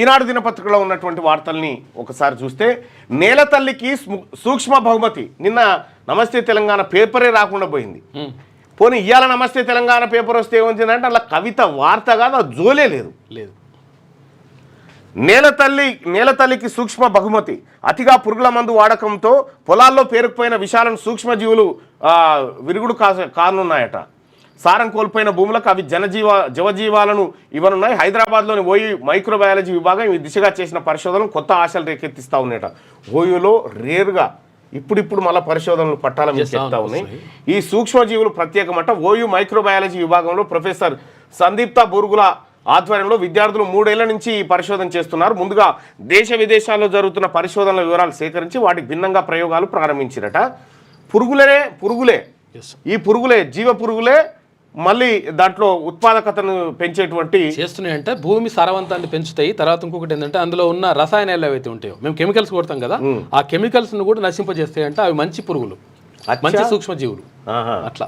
ఈనాడు దినపత్రికలో ఉన్నటువంటి వార్తల్ని ఒకసారి చూస్తే నేల తల్లికి సూక్ష్మ బహుమతి. నిన్న నమస్తే తెలంగాణ పేపరే రాకుండా పోయింది. పోనీ ఇవాళ నమస్తే తెలంగాణ పేపర్ వస్తే ఏమొచ్చిందంటే అలా కవిత వార్త కాదు అది జోలే లేదు. లేదు. నేల తల్లి నేల తల్లికి సూక్ష్మ బహుమతి. అతిగా పురుగుల మందు వాడకంతో పొలాల్లో పేరుకుపోయిన విషాలను సూక్ష్మజీవులు విరుగుడు కా కానున్నాయట సారం కోల్పోయిన భూములకు అవి జనజీవ జవజీవాలను ఇవ్వనున్నాయి. హైదరాబాద్లోని ఓయూ మైక్రోబయాలజీ విభాగం ఈ దిశగా చేసిన పరిశోధనలు కొత్త ఆశలు రేకెత్తిస్తా ఉన్నాయట. ఓయూలో రేరుగా ఇప్పుడిప్పుడు మళ్ళీ పరిశోధనలు పట్టాల మీద చెప్తా ఉన్నాయి. ఈ సూక్ష్మజీవులు ప్రత్యేకమట ఓయూ మైక్రోబయాలజీ విభాగంలో ప్రొఫెసర్ సందీప్త బురుగుల ఆధ్వర్యంలో విద్యార్థులు మూడేళ్ళ నుంచి ఈ పరిశోధన చేస్తున్నారు. ముందుగా దేశ విదేశాల్లో జరుగుతున్న పరిశోధనల వివరాలు సేకరించి వాటికి భిన్నంగా ప్రయోగాలు ప్రారంభించారట. పురుగులనే పురుగులే. ఈ పురుగులే జీవ పురుగులే మళ్ళీ దాంట్లో ఉత్పాదకతను పెంచేటువంటి చేస్తున్నాయి అంటే భూమి సారవంతాన్ని పెంచుతాయి తర్వాత ఇంకొకటి ఏంటంటే అందులో ఉన్న రసాయనాలు ఏవైతే ఉంటాయో మేము కెమికల్స్ కొడతాం కదా ఆ కెమికల్స్ను కూడా నశింపజేస్తాయి అంటే అవి మంచి పురుగులు. మంచి సూక్ష్మజీవులు. అట్లా